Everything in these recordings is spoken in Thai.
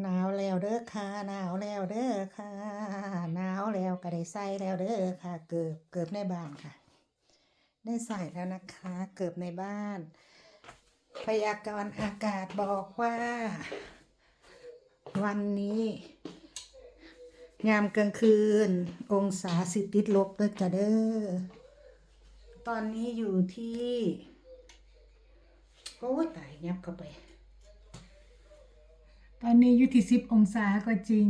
หนาวแล้วเด้อค่ะหนาวแล้วเด้อค่ะหนาวแล้วก็ได้ใส่แล้วเด้อค่ะ เกือบเกือบในบ้านค่ะ ได้ใส่แล้วนะคะ เกือบในบ้าน พยากรณ์อากาศบอกว่า วันนี้ยามกลางคืน องศาสิติดลบเด้อจ้ะเด้อตอนนี้อยู่ที่โอ้ตายยับเข้าไป ตอนนี้อยู่ที่สิบองศาก็จริง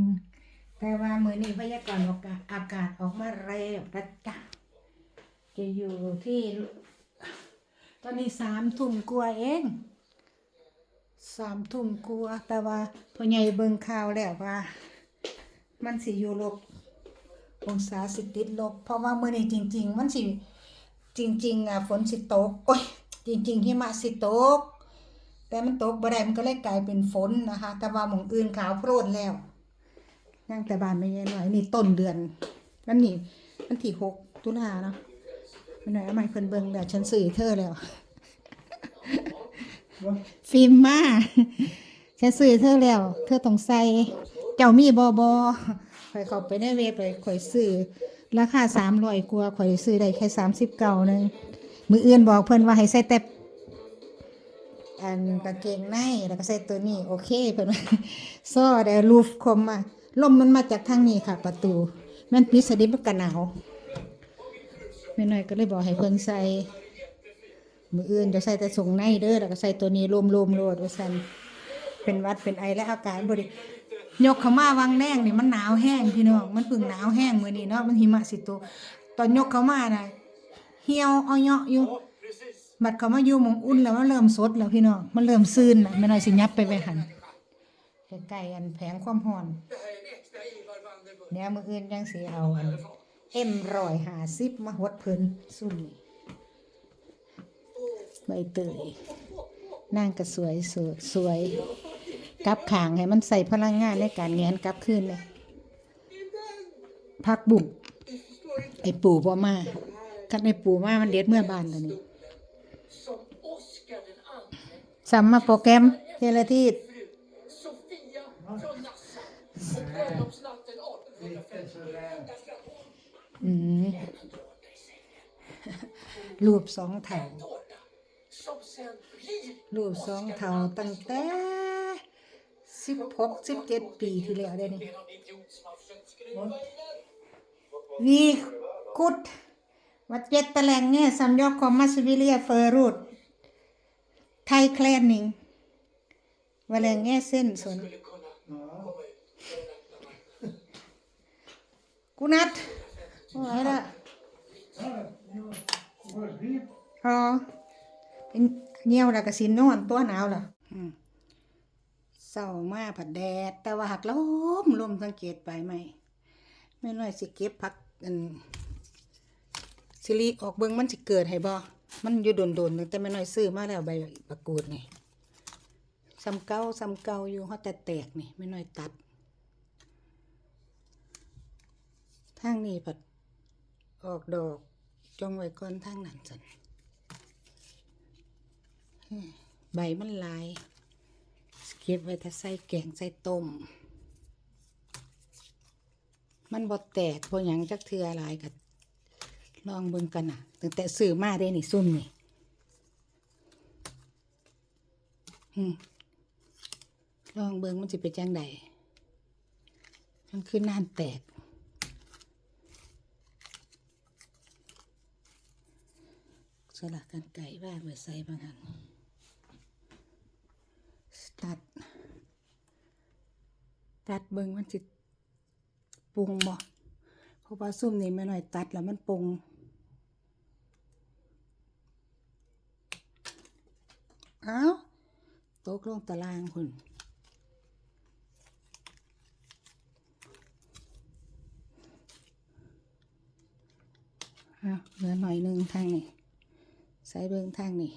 แต่ว่ามือนี้พยากรณ์อากาศอากาศออกมาเร็วนะจ๊ะจะอยู่ที่ ตอนนี้สามทุ่มกว่าเองสามทุ่มกว่าแต่ว่าพ่อใหญ่เบิ่งข่าวแล้วว่า มันสิอยู่ลบองศาสิติดลบ เพราะว่าเมื้อนี้จริง ๆ มันสิจริง ๆ อะฝนสิตก โอ้ยจริง ๆหิมะสิตก แต่มันตกบ่ได้มันก็เลยกลายเป็นฝนนะคะ แต่ว่าหมองอื่นขาวโพรนแล้วย่งแต่บานไม่ใหญ่หน่อยนี่ต้นเดือนวันนี้วันที่หกตุลาเนาะไม่หน่อยเอาไมาให้เพิ่นเบิ่งแล้วฉันซื้อเธอแล้ว ฟิล์มมาฉันซื้อเธอแล้ว เธอต้องใส่เจ้ามีบอบอข่อยเข้าไปในเว็บเลยข่อยซื้อราคาสามร้อยกว่าข่อยซื้อได้แค่สามสิบเก้านึงมืออื่นบอกเพิ่นว่าให้ใส่แต่ อันกางเกงในแล้วก็ใส่ตัวนี้โอเคเพิ่นว่าซ้อได้รูฟคมมาลมมันมาจากทางนี้ค่ะ ประตูแมันปิดสนิทมันก็หนาวแม่น้อยก็เลยบอกให้เพิ่นใส่มืออื่นจะใส่แต่ส่งในเด้อแล้วก็ใส่ตัวนี้รวมๆโลดว่าซั่นเป็นหวัดเป็นไอและอาการบ่ดียกเข้ามาวังแนงนี่มันหนาวแห้งพี่น้องมันเพิ่งหนาวแห้งมื้อนี้เนาะมันหิมะสิตกตอนยกเข้ามาน่ะเหี่ยวเอาเหยาะอยู่ บัดเขามาอยู่หมองอุ่นแล้วมันเริ่มสดแล้วพี่น้องมันเริ่มซื่นแล้วไม่น้อยสิยับไปไปหันใกล้ๆอันแผงความร้อนเดี๋ยวมืออื่นยังสิเอาอันเอ็มร้อยหาซิบมาหดเพิ่นสุ่มนี่ใบเตยนางก็สวยสวยสวยกับขางให้มันใส่พลังงานในการเงียนกลับคืนเลยพักบุ่มไอปู่พ่อมากันไอปู่มามันเด็ดเมื่อบานแล้วนี่ som Oskar den andre, สัมมาโปรแกรมเทเลทีด fru Sofia från Nassau och bröllopsnatten 1850อืมรูปสองเถา tårta som sen blir รูปสองเถาตั้งแต่สิบหกสิบเจ็ดปีที่แล้วได้นี่ någon idiot som har försökt skruva i den. วีคุดวัดเจ็ดตะแลงเนี่ยสัมยอกคอมมัสวิเลียเฟอร์รูด ไทยแคลนนิงวะแลงแง่เส้นส่วน Skulle kunna komma ut från öppna marknaden. กูนัดโอ้ยละอ๋อเป็นเงี้ยวแล้วก็สินนอนตัวหนาวล่ะอืมเศร้ามาผัดแดด แต่ว่าหักลมลมสังเกตไปไหมไม่น้อยสิเก็บผักอัน สิริออกเบิ่งมันสิเกิดให้บ่มันอยู่โดนๆตั้งแต่ไม่น้อยซื้อมาแล้วใบประกูดนี่ซ้ำเก่าซ้ำเก่าอยู่เขาแต่แตกนี่ไม่น้อยตัดทางนี้ผัดออกดอกจงไว้ก่อนทางนั้นสันใบมันลายเก็บไว้ถ้าใส่แกงใส่ต้ม มันบ่แตกบ่หยังจักเทือหลายกับ ลองเบิ่งกันน่ะตั้งแต่ซื้อมาได้นี่ซุ่มนี่ลองเบิ่งมันสิเป็นจังใดมันคือน่านแตกสลักกันไก่บ้านไว้ใส่บางหันตัด ตัดเบิ่งมันสิปรุงบ่เพราะว่าซุ่มนี่ไม่หน้อยตัดแล้วมันปรุงเอ้า ตกลงตารางคุณเอาเหลือหน่อยหนึ่งทางนี้ใส่เบิ่งทางนี่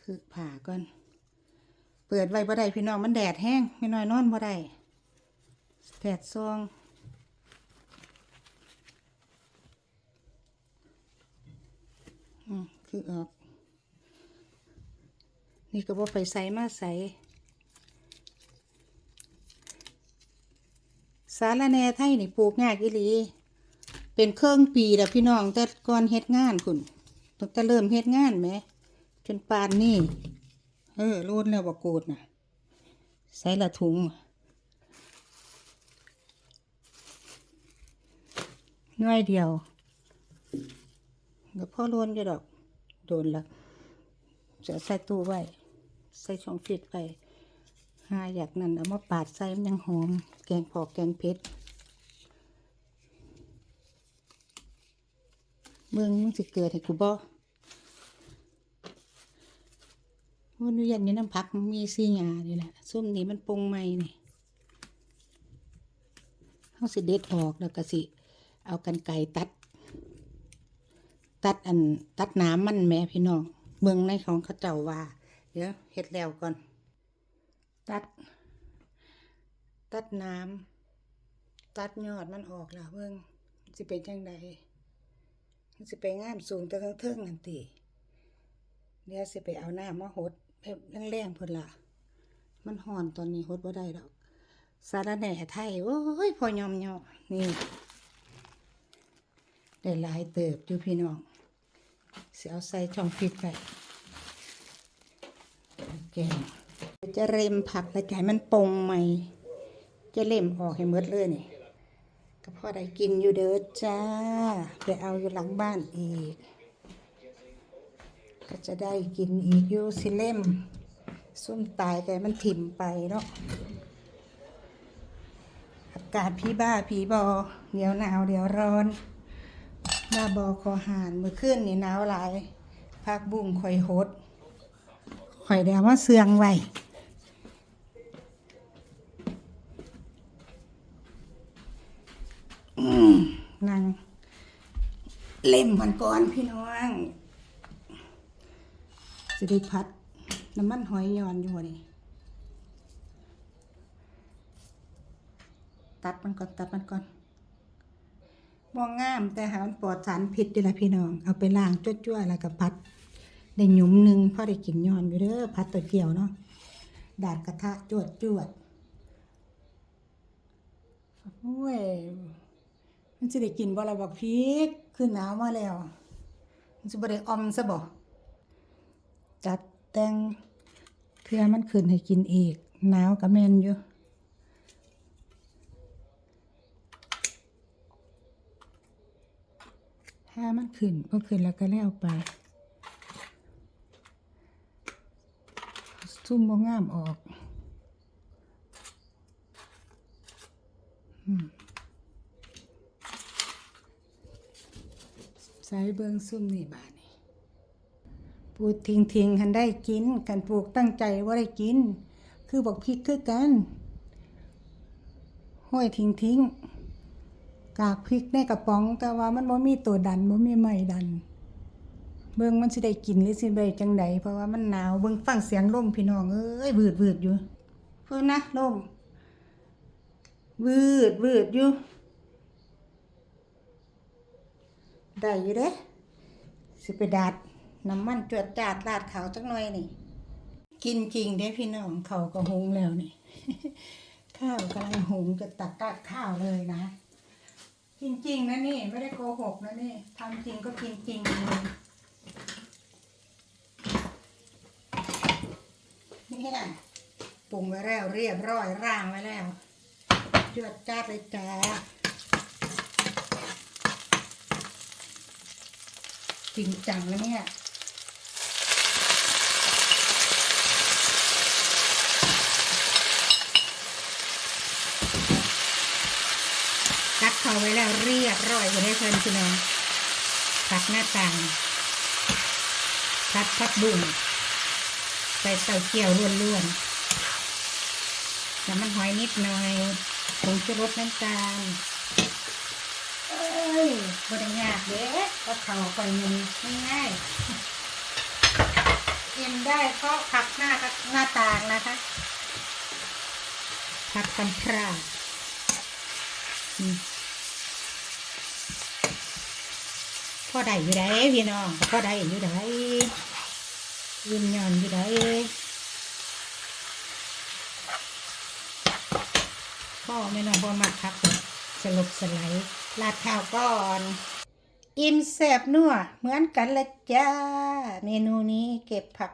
คือผ่าก่อน เปิดไว้บ่ได้พี่น้องมันแดดแห้งไม่น้อยนอนบ่ได้แดดซองอืม คือออก นี่ก็บ่ไปใส่มาใส่สาระแน่ไทยนี่ปลูกยากอีหลี เป็นเครื่องปีแล้วพี่น้องแต่ก่อนเฮ็ดงานคุณตั้งแต่เริ่มเฮ็ดงานแหม จนปานนี่ เออรูดแล้วบ่โกดนะใส่ละถุงน่วยเดียวก็พ่อโลนอยู่ดอก โดนละจะใส่ตู้ไว้ ใส่ช่องฟิตไว้หาอยากนั่นเอามาปาดใส่มันยังหอม แกงพอกแกงเผ็ดเมืองมึงสิเกิดให้กูบ่วันนี้ยันนี้น้ำพักมีซีหยานี่แหละส้มนี่มันปรุงใหม่นี่เขาสิเด็ดออกแล้วก็สิ เอากันไก่ตัด ตัดอันตัดน้ำมันแม่พี่น้องเบิ่งในของเขาเจ้าว่า เดี๋ยวเฮ็ดแล้วก่อน ตัด ตัดน้ำตัดยอดมันออกแล้วเบิ่งสิเป็นจังไดมันสิไปงามสูงแต่ทั้งเทิงนั่นติเดี๋ยวสิไปเอาหน้ำมาหดแบบแรงๆพุ่นล่ะมันห่อนตอนนี้หดบ่ได้ดอก สารแหน่ไทยโอ้ยพอยอมยอนี่ได้หลายเติบอยู่พี่น้อง เสียเอาใส่ช่องฟิตไปแกงจะเร็มผักแล้วจะให้มันปงใหม่ จะเล่มออกให้หมดเลยนี่ก็พอได้กินอยู่เด้อจ้า ไปเอาอยู่หลังบ้านอีก ก็จะได้กินอีกอยู่สิเล่มส้มตายแต่มันถิ่มไปเนาะอากาศพี่บ้าผีบอเดี๋ยวหนาวเดี๋ยวร้อน หน้าบอคอหานมือขึ้นนี่หนาวหลายพักบุ้งข่อยหดข่อยเดี๋ยวมาเสืองไว้นั่งเล่มมันก่อนพี่น้องจะได้พัดน้ำมันหอยย้อนอยู่นี่ตัดมันก่อนตัดมันก่อน มองงามแต่หามันปลอดสารพิษอยู่ละพี่น้อง เอาไปล้างจ้วๆแล้วก็พัดได้หยุมหนึ่งพอได้กินย้อนอยู่เด้อพัดตัวเกี่ยวเนาะดาดกระทะจวดจวดโอ้ยมันจะได้กินบ่ละบักพริกคือหนาวมาแล้ว มันจะบ่ได้ออมซะบ่จัดแต่งเพื่อมันขึ้นให้กินอีกหนาวก็แม่นอยู่ ถ้ามันขึ้นก็ขึ้นแล้วก็แล้วไปซุ่มบ่งามออกใส่เบิงซุ่มนี่บานี่ปลูกทิ้งทิ้งๆหันได้กินกันปลูกตั้งใจว่าได้กิน คือบอกพริกคือกันห้อยทิ้งทิ้ง ๆกากพริกในกระป๋อง แต่ว่ามันบ่มีตัวดันบ่มีไม้ดัน เบิ่งมันสิได้กินหรือสิได้จังใดเพราะว่ามันหนาวเบิ่งฟังเสียงลมพี่น้องเอ้ยวืดวืดอยู่เพิ่นนะลมวืดวืดอยู่ได้อยู่เด้สิไปดาดน้ำมันจวดจาดลาดขาวจักหน่อยนี่ กินจริงเด้พี่น้องเขาก็หุงแล้วนี่ ข้าวกำลังหุงจะตักกากข้าวเลยนะ จริงๆนะนี่ ไม่ได้โกหกนะนี่ทำจริงก็กินจริงเลยเนี่ยปรุงไว้แล้วเรียบร้อยร่างไว้แล้วจวดจ้าดเลยจ้าจริงจังแล้วเนี่ย เขาไว้แล้วเรียบร้อยจะได้เพิ่นพี่น้องผักหน้าต่างพัดพัดบุ้งใส่เต้าเกี่ยวล้วนๆน้ำมันหอยนิดหน่อยผงชูรสน้ำตาลเอ้ยบริยากเด้ก็เขาไปมึงง่ายๆกินได้เพราะผักหน้าหน้าต่างนะคะผักตำพร่าอื็ได้อยู่ได้พี่น้องก็ได้อยู่ได้ยินย่อนอยู่ได้พ่อไม่น้องพ่อมากครับสลบสลายลาดข้าวก่อน อิ่มแสบนัวเหมือนกันละจ้า เมนูนี้เก็บผัก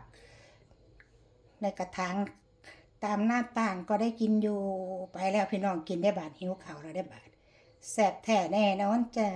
ในกระถางตามหน้าต่างก็ได้กินอยู่ไปแล้วพี่น้องกินได้บาดหิวข่าวเราได้บาดแสบแท้แน่นอนจ้า